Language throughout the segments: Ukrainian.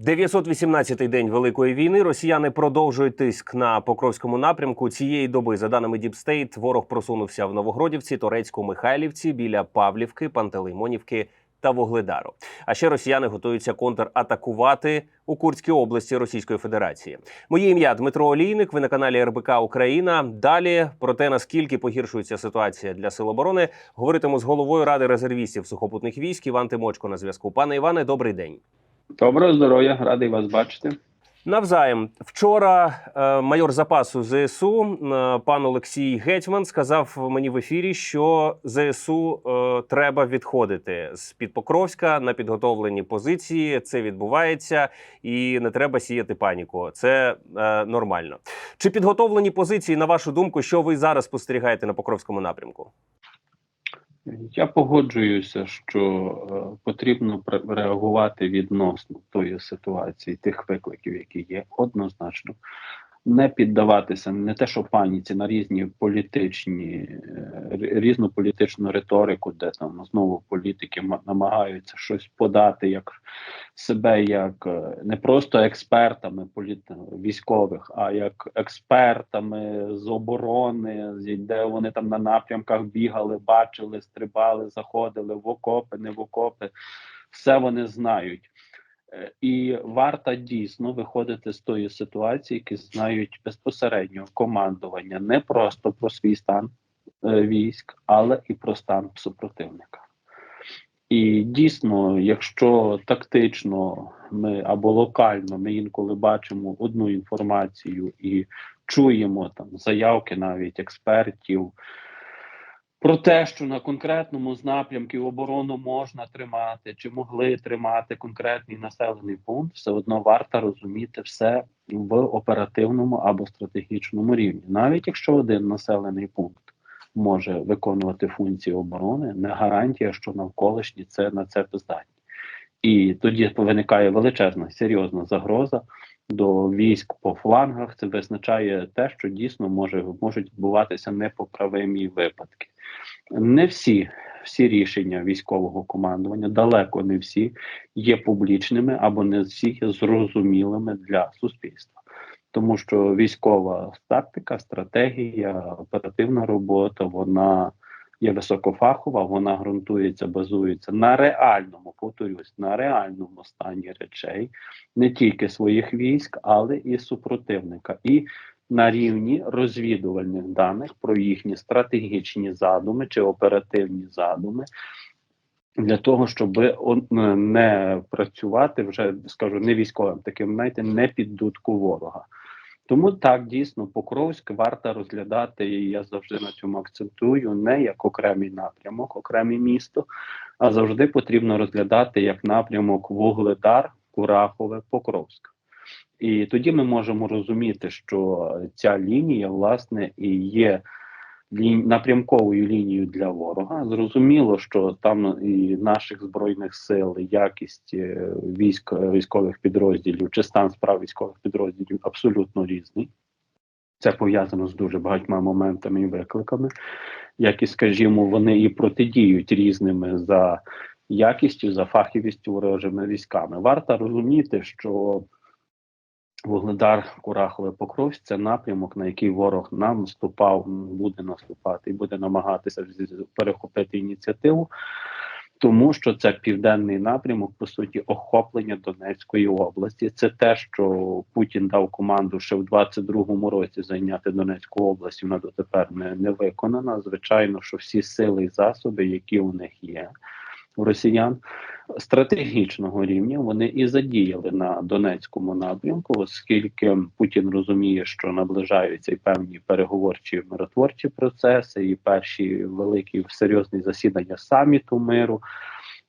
918-й день великої війни. Росіяни продовжують тиск на покровському напрямку. Цієї доби, за даними Діпстейт, ворог просунувся в Новогродівці, Торецьку, Михайлівці, біля Павлівки, Пантелеймонівки та Вугледару. А ще росіяни готуються контратакувати у Курській області Російської Федерації. Моє ім'я Дмитро Олійник. Ви на каналі РБК Україна. Далі про те, наскільки погіршується ситуація для сил оборони, говоритиму з головою ради резервістів сухопутних військ Іван Тимочко на зв'язку. Пане Іване, добрий день. Доброго здоров'я, радий вас бачити. Навзаєм вчора е, майор запасу ЗСУ е, пан Олексій Гетьман сказав мені в ефірі, що ЗСУ е, треба відходити з під Покровська на підготовлені позиції. Це відбувається, і не треба сіяти паніку. Це нормально. Чи підготовлені позиції, на вашу думку, що ви зараз спостерігаєте на Покровському напрямку? Я погоджуюся, що е, потрібно реагувати відносно тої ситуації, тих викликів, які є, однозначно. Не піддаватися не те, що паніці на різні політичні, е, різну політичну риторику, де там знову політики ма- намагаються щось подати як себе як е, не просто експертами політ... військових, а як експертами з оборони, де вони там на напрямках бігали, бачили, стрибали, заходили в окопи, не в окопи. Все вони знають. Е, І варто дійсно виходити з тої ситуації, які знають безпосередньо командування не просто про свій стан е, військ, але і про стан супротивника. І дійсно, якщо тактично ми або локально ми інколи бачимо одну інформацію і чуємо там заявки навіть експертів про те, що на конкретному з напрямків оборону можна тримати чи могли тримати конкретний населений пункт, все одно варто розуміти все в оперативному або стратегічному рівні, навіть якщо один населений пункт може виконувати функції оборони, не гарантія, що навколишні це на це здатні. І тоді виникає величезна серйозна загроза до військ по флангах. Це визначає те, що дійсно може можуть відбуватися непоправимі випадки. Не всі всі рішення військового командування, далеко не всі є публічними або не всі є зрозумілими для суспільства. Тому що військова тактика, стратегія, оперативна робота, вона є високофахова, вона ґрунтується, базується на реальному, повторюсь, на реальному стані речей, не тільки своїх військ, але і супротивника. І на рівні розвідувальних даних про їхні стратегічні задуми чи оперативні задуми. Для того щоб не працювати вже скажу не військовим, таким знаєте, не під дудку ворога. Тому так дійсно Покровськ варто розглядати, і я завжди на цьому акцентую, не як окремий напрямок, окреме місто, а завжди потрібно розглядати як напрямок Вугледар, Курахове, Покровськ. І тоді ми можемо розуміти, що ця лінія, власне, і є лі- напрямковою лінією для ворога. Зрозуміло, що там і наших збройних сил, якість е, військ військових підрозділів чи стан справ військових підрозділів абсолютно різний. Це пов'язано з дуже багатьма моментами і викликами, як і скажімо, вони і протидіють різними за якістю, за фахівістю ворожими військами. Варто розуміти, що Вугледар, Курахове, Покровськ це напрямок, на який ворог нам наступав, буде наступати і буде намагатися перехопити ініціативу, тому що це південний напрямок, по суті, охоплення Донецької області. Це те, що Путін дав команду ще в 22-му році зайняти Донецьку область. Вона дотепер не, не виконана. Звичайно, що всі сили і засоби, які у них є. Росіян стратегічного рівня вони і задіяли на Донецькому напрямку, оскільки Путін розуміє, що наближаються і певні переговорчі миротворчі процеси, і перші великі серйозні засідання саміту миру.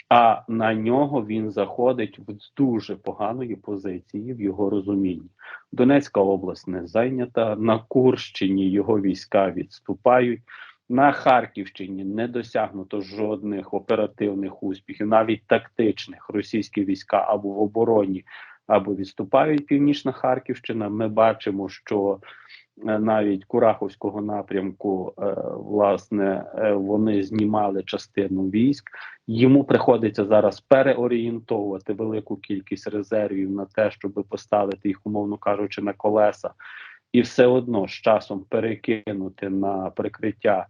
А на нього він заходить в дуже поганої позиції в його розумінні. Донецька область не зайнята, на Курщині його війська відступають. На Харківщині не досягнуто жодних оперативних успіхів, навіть тактичних російські війська або в обороні, або відступають північна Харківщина. Ми бачимо, що е, навіть Кураховського напрямку, е, власне, е, вони знімали частину військ. Йому приходиться зараз переорієнтовувати велику кількість резервів на те, щоб поставити їх, умовно кажучи, на колеса, і все одно з часом перекинути на прикриття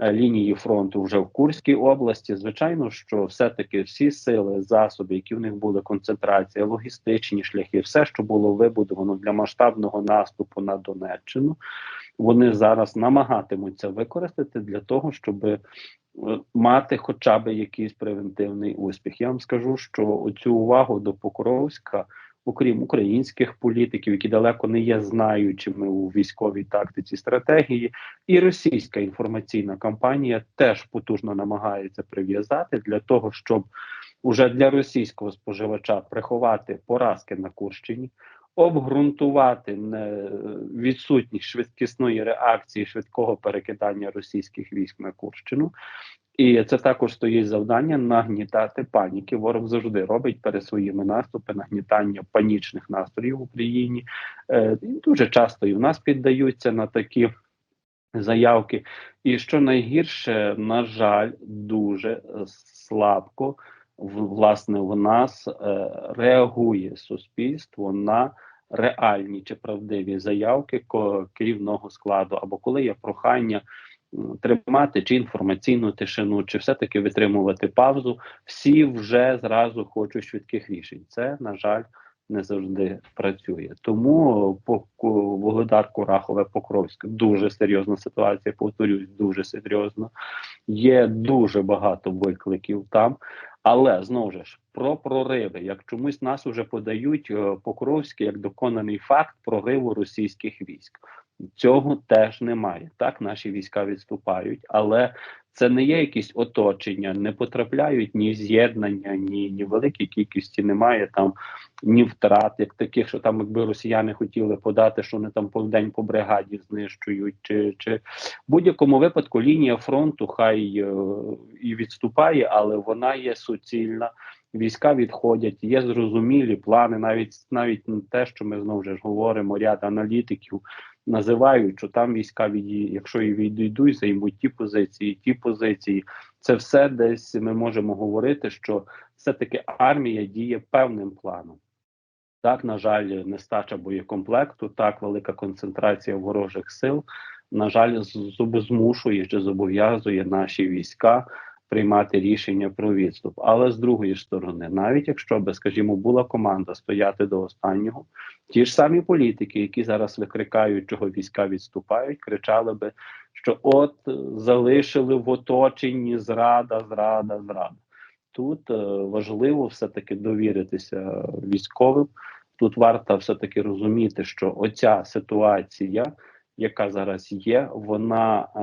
лінії фронту вже в Курській області. Звичайно, що все-таки всі сили, засоби, які в них були концентрація, логістичні шляхи, все, що було вибудовано для масштабного наступу на Донеччину, вони зараз намагатимуться використати для того, щоб е, мати хоча б якийсь превентивний успіх. Я вам скажу, що цю увагу до Покровська. Окрім українських політиків, які далеко не є знаючими у військовій тактиці стратегії, і російська інформаційна кампанія теж потужно намагається прив'язати для того, щоб уже для російського споживача приховати поразки на Курщині, обґрунтувати не- відсутність швидкісної реакції, швидкого перекидання російських військ на Курщину. І це також стоїть завдання нагнітати паніки. Ворог завжди робить перед своїми наступи нагнітання панічних настроїв в Україні. Е, дуже часто і в нас піддаються на такі заявки. І що найгірше, на жаль, дуже слабко власне в нас е, реагує суспільство на реальні чи правдиві заявки керівного складу, або коли є прохання тримати чи інформаційну тишину, чи все-таки витримувати паузу, всі вже зразу хочуть швидких рішень. Це, на жаль, не завжди працює. Тому по Ку- Вугледар Курахове Покровськ дуже серйозна ситуація. Повторюсь, дуже серйозно. Є дуже багато викликів там. Але знову ж про прориви, як чомусь нас вже подають е, Покровське як доконаний факт прориву російських військ. Цього теж немає. Так, наші війська відступають, але це не є якісь оточення, не потрапляють ні з'єднання, ні, ні великій кількості немає там ні втрат, як таких, що там, якби росіяни хотіли подати, що вони там по день по бригаді знищують, чи, чи в будь-якому випадку лінія фронту хай е, і відступає, але вона є суцільна. Війська відходять, є зрозумілі плани, навіть навіть те, що ми знову ж говоримо, ряд аналітиків називають, що там війська віді, якщо і відійдуть, займуть ті позиції, ті позиції. Це все десь ми можемо говорити, що все-таки армія діє певним планом. Так, на жаль, нестача боєкомплекту, так велика концентрація ворожих сил. На жаль, змушує чи зобов'язує наші війська приймати рішення про відступ. Але з другої сторони, навіть якщо би, скажімо, була команда стояти до останнього, ті ж самі політики, які зараз викрикають, чого війська відступають, кричали би, що от е, залишили в оточенні зрада, зрада, зрада. Тут е, важливо все-таки довіритися військовим. Тут варто все-таки розуміти, що оця ситуація, яка зараз є, вона е,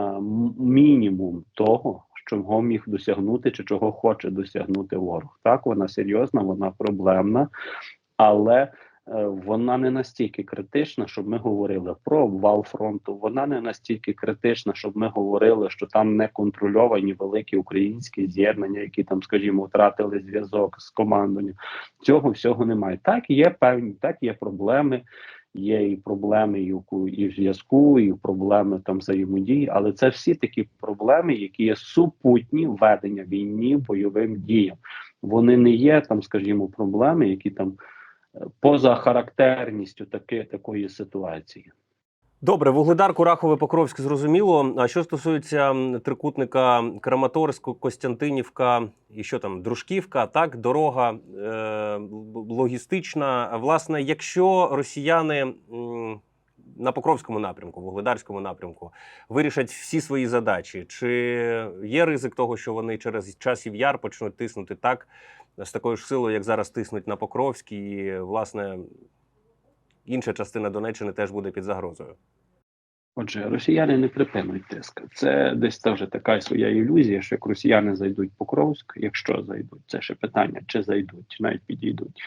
мінімум того, чого міг досягнути, чи чого хоче досягнути ворог. Так, вона серйозна, вона проблемна, але е, вона не настільки критична, щоб ми говорили про обвал фронту. Вона не настільки критична, щоб ми говорили, що там не контрольовані великі українські з'єднання, які там, скажімо, втратили зв'язок з командою. Цього всього немає. Так є певні, так є проблеми. Є і проблеми і і в зв'язку, і проблеми там взаємодії, але це всі такі проблеми, які є супутні ведення війні бойовим діям. Вони не є там, скажімо, проблеми, які там е, поза характерністю таки, такої ситуації. Добре, Вугледар, Курахове, Покровськ зрозуміло. А що стосується трикутника Краматорськ, Костянтинівка і що там, Дружківка, так, дорога е, логістична. Власне, якщо росіяни на Покровському напрямку, Вугледарському напрямку вирішать всі свої задачі, чи є ризик того, що вони через часів яр почнуть тиснути так з такою ж силою, як зараз тиснуть на Покровськ, і власне інша частина Донеччини теж буде під загрозою? Отже, росіяни не припинуть тиск. Це десь теж така своя ілюзія, що як росіяни зайдуть в Покровськ, якщо зайдуть, це ще питання, чи зайдуть, чи навіть підійдуть,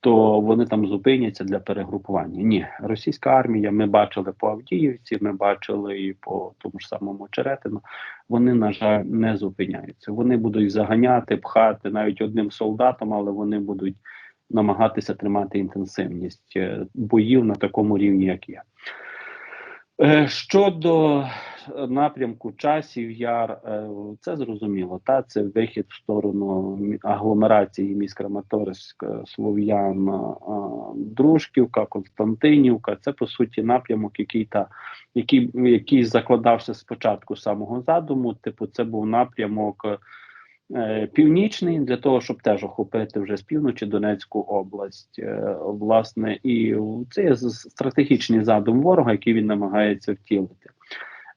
то вони там зупиняться для перегрупування. Ні, російська армія, ми бачили по Авдіївці, ми бачили і по тому ж самому Черетину. Вони, на жаль, не зупиняються. Вони будуть заганяти, пхати навіть одним солдатом, але вони будуть намагатися тримати інтенсивність е, боїв на такому рівні, як є. Е, Щодо е, напрямку часів яр, це зрозуміло. Та це вихід в сторону агломерації міст Краматорськ, Слов'ян, Дружківка, Константинівка. Це по суті напрямок, який та який, який закладався спочатку самого задуму. Типу, це був напрямок. Е, Північний для того, щоб теж охопити вже з півночі Донецьку область, Е, власне, і це є стратегічний задум ворога, який він намагається втілити.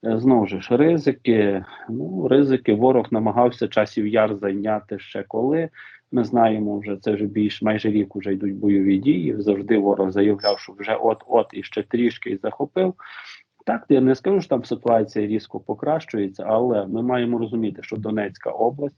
Е, Знову ж ризики. Ну, ризики ворог намагався часів яр зайняти ще коли. Ми знаємо, вже це вже більш майже рік вже йдуть бойові дії. Завжди ворог заявляв, що вже от-от і ще трішки і захопив. Так, я не скажу, що там ситуація різко покращується, але ми маємо розуміти, що Донецька область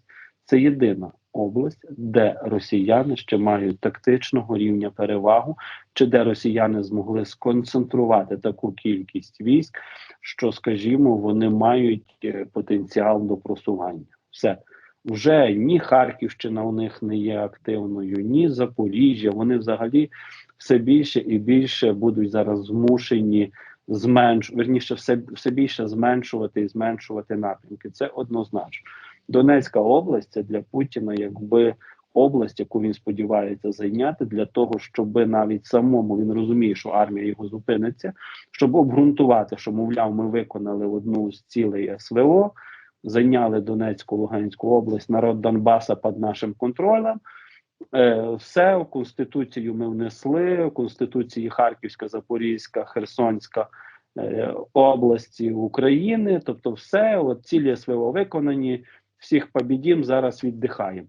це єдина область, де росіяни ще мають тактичного рівня перевагу, чи де росіяни змогли сконцентрувати таку кількість військ, що, скажімо, вони мають е, потенціал до просування. Все. Вже ні Харківщина у них не є активною, ні Запоріжжя. Вони взагалі все більше і більше будуть зараз змушені зменш... верніше, все, все більше зменшувати і зменшувати напрямки. Це однозначно. Донецька область це для Путіна якби область, яку він сподівається зайняти для того, щоб навіть самому він розуміє, що армія його зупиниться, щоб обґрунтувати, що мовляв, ми виконали одну з цілей СВО, зайняли Донецьку, Луганську область, народ Донбаса під нашим контролем. Е, все в конституцію ми внесли. В конституції Харківська, Запорізька, Херсонська е, області України. Тобто, все от цілі СВО виконані, всіх побідім, зараз віддихаємо.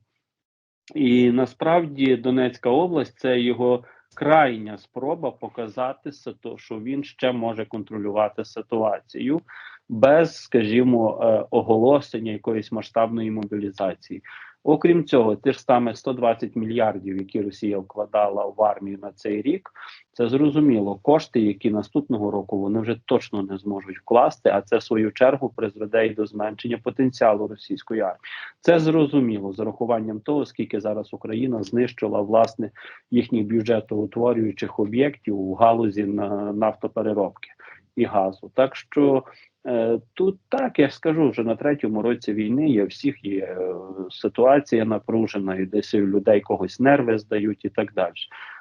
І насправді Донецька область це його крайня спроба показати що він ще може контролювати ситуацію без, скажімо, е, оголошення якоїсь масштабної мобілізації. Окрім цього, ж саме 120 мільярдів, які Росія вкладала в армію на цей рік, це зрозуміло. Кошти, які наступного року вони вже точно не зможуть вкласти, а це в свою чергу призведе і до зменшення потенціалу російської армії. Це зрозуміло з урахуванням того, скільки зараз Україна знищила власне їхніх бюджетоутворюючих об'єктів у галузі на нафтопереробки і газу. Так що е, тут так я скажу, вже на третьому році війни є всіх є е, ситуація напружена, і десь у людей когось нерви здають і так далі.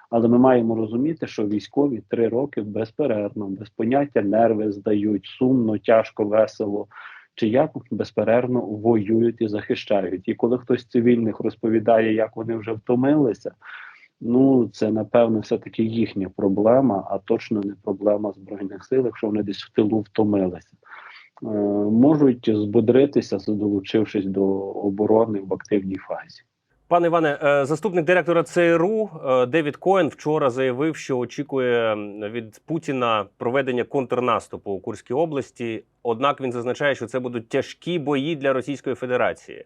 Але ми маємо розуміти, що військові три роки безперервно, без поняття нерви здають, сумно, тяжко, весело. Чи як безперервно воюють і захищають. І коли хтось цивільних розповідає, як вони вже втомилися, ну це напевно все-таки їхня проблема, а точно не проблема збройних сил, якщо вони десь в тилу втомилися. Е, можуть збодритися, долучившись до оборони в активній фазі. Пане Іване, е, заступник директора ЦРУ е, Девід Коен вчора заявив, що очікує від Путіна проведення контрнаступу у Курській області. Однак він зазначає, що це будуть тяжкі бої для Російської Федерації.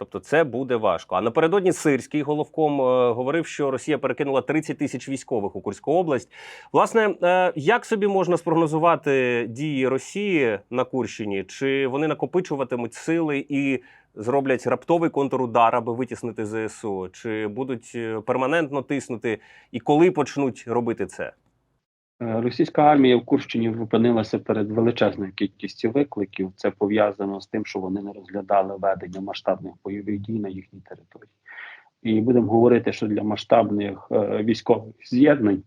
Тобто це буде важко. А напередодні сирський головком е, говорив, що Росія перекинула 30 тисяч військових у Курську область. Власне, е, як собі можна спрогнозувати дії Росії на Курщині? Чи вони накопичуватимуть сили і зроблять раптовий контрудар, аби витіснити ЗСУ? Чи будуть е, перманентно тиснути? І коли почнуть робити це? Е, Російська армія в Курщині опинилася перед величезною кількістю викликів. Це пов'язано з тим, що вони не розглядали ведення масштабних бойових дій на їхній території. І будемо говорити, що для масштабних е, військових з'єднань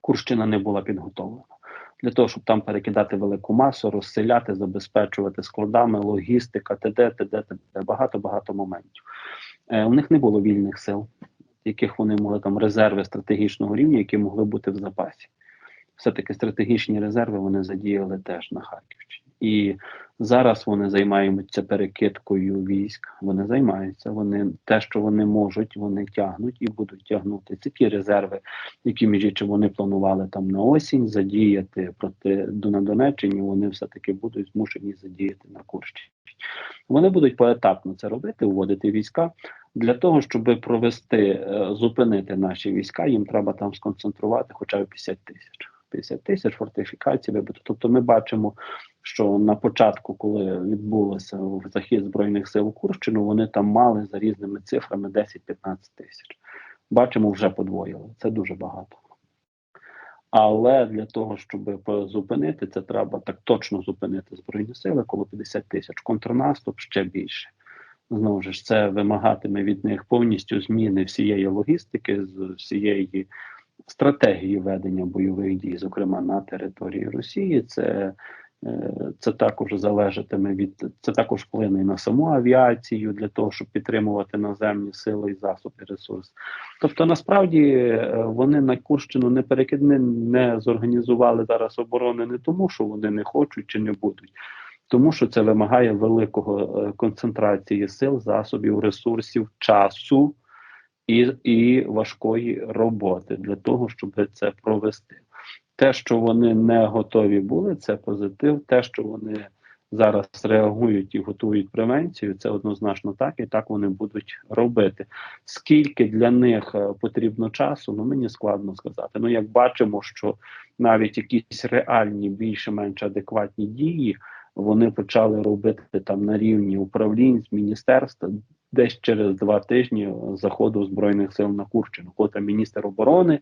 Курщина не була підготовлена. Для того, щоб там перекидати велику масу, розселяти, забезпечувати складами, логістика, т.д., т.д., т.д. багато-багато моментів. Е, у них не було вільних сил, яких вони могли там резерви стратегічного рівня, які могли бути в запасі все-таки стратегічні резерви вони задіяли теж на Харківщині. І зараз вони займаються перекидкою військ. Вони займаються. Вони те, що вони можуть, вони тягнуть і будуть тягнути. Це ті резерви, які між іншим вони планували там на осінь задіяти проти на Донеччині. Вони все таки будуть змушені задіяти на Курщині. Вони будуть поетапно це робити, вводити війська. Для того, щоб провести, е, зупинити наші війська, їм треба там сконцентрувати хоча б 50 тисяч. 50 тисяч фортифікацій. Тобто ми бачимо, що на початку, коли відбулося захід збройних сил Курщину, вони там мали за різними цифрами 10-15 тисяч. Бачимо, вже подвоїли. Це дуже багато. Але для того, щоб зупинити це, треба так точно зупинити збройні сили, коло 50 тисяч. Контрнаступ ще більше. Знову ж це вимагатиме від них повністю зміни всієї логістики, з всієї стратегії ведення бойових дій, зокрема на території Росії. Це, е, це також залежатиме від це також вплине на саму авіацію для того, щоб підтримувати наземні сили і засоби ресурс. Тобто, насправді е, вони на Курщину не перекидни не зорганізували зараз оборони не тому, що вони не хочуть чи не будуть. Тому що це вимагає великого е, концентрації сил, засобів, ресурсів, часу і, і важкої роботи для того, щоб це провести. Те, що вони не готові були, це позитив. Те, що вони зараз реагують і готують превенцію, це однозначно так, і так вони будуть робити. Скільки для них е, потрібно часу, ну мені складно сказати. Ну, як бачимо, що навіть якісь реальні, більше-менш адекватні дії вони почали робити там на рівні управлінь з міністерства десь через два тижні заходу збройних сил на Курщину. Коли міністр оборони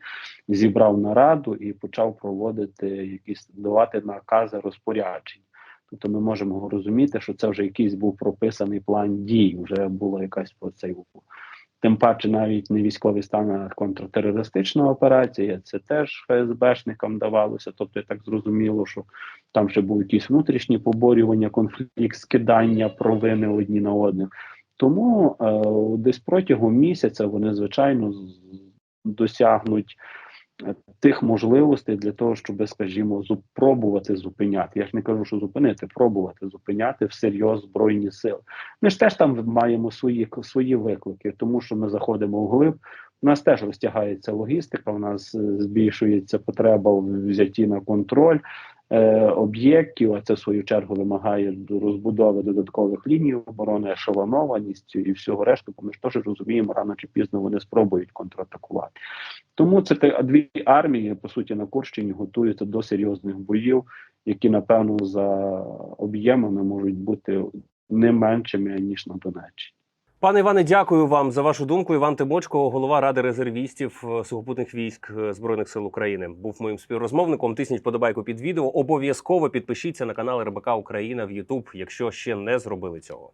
зібрав нараду і почав проводити якісь давати накази розпоряджень. Тобто ми можемо розуміти, що це вже якийсь був прописаний план дій, вже була якась оцей Тим паче навіть не військовий стан, а контртерористична операція. Це теж ФСБшникам давалося. Тобто, я так зрозуміло, що там ще були якісь внутрішні поборювання, конфлікт, скидання провини одні на одних. Тому е, десь протягом місяця вони звичайно досягнуть тих можливостей для того, щоб, скажімо, пробувати зупиняти. Я ж не кажу, що зупинити, пробувати зупиняти всерйоз збройні сили. Ми ж теж там маємо свої свої виклики, тому що ми заходимо вглиб. У нас теж розтягається логістика, у нас е, збільшується потреба в взятті на контроль е, об'єктів, а це в свою чергу вимагає до розбудови додаткових ліній оборони, ешелонованістю і всього решту, бо ми ж теж розуміємо, рано чи пізно вони спробують контратакувати. Тому це те- дві армії, по суті, на Курщині готуються до серйозних боїв, які, напевно, за об'ємами можуть бути не меншими, ніж на Донеччині. Пане Іване, дякую вам за вашу думку. Іван Тимочко, голова ради резервістів е, сухопутних військ е, збройних сил України, був моїм співрозмовником. Тисніть подобайку під відео. Обов'язково підпишіться на канал РБК Україна в Ютуб, якщо ще не зробили цього.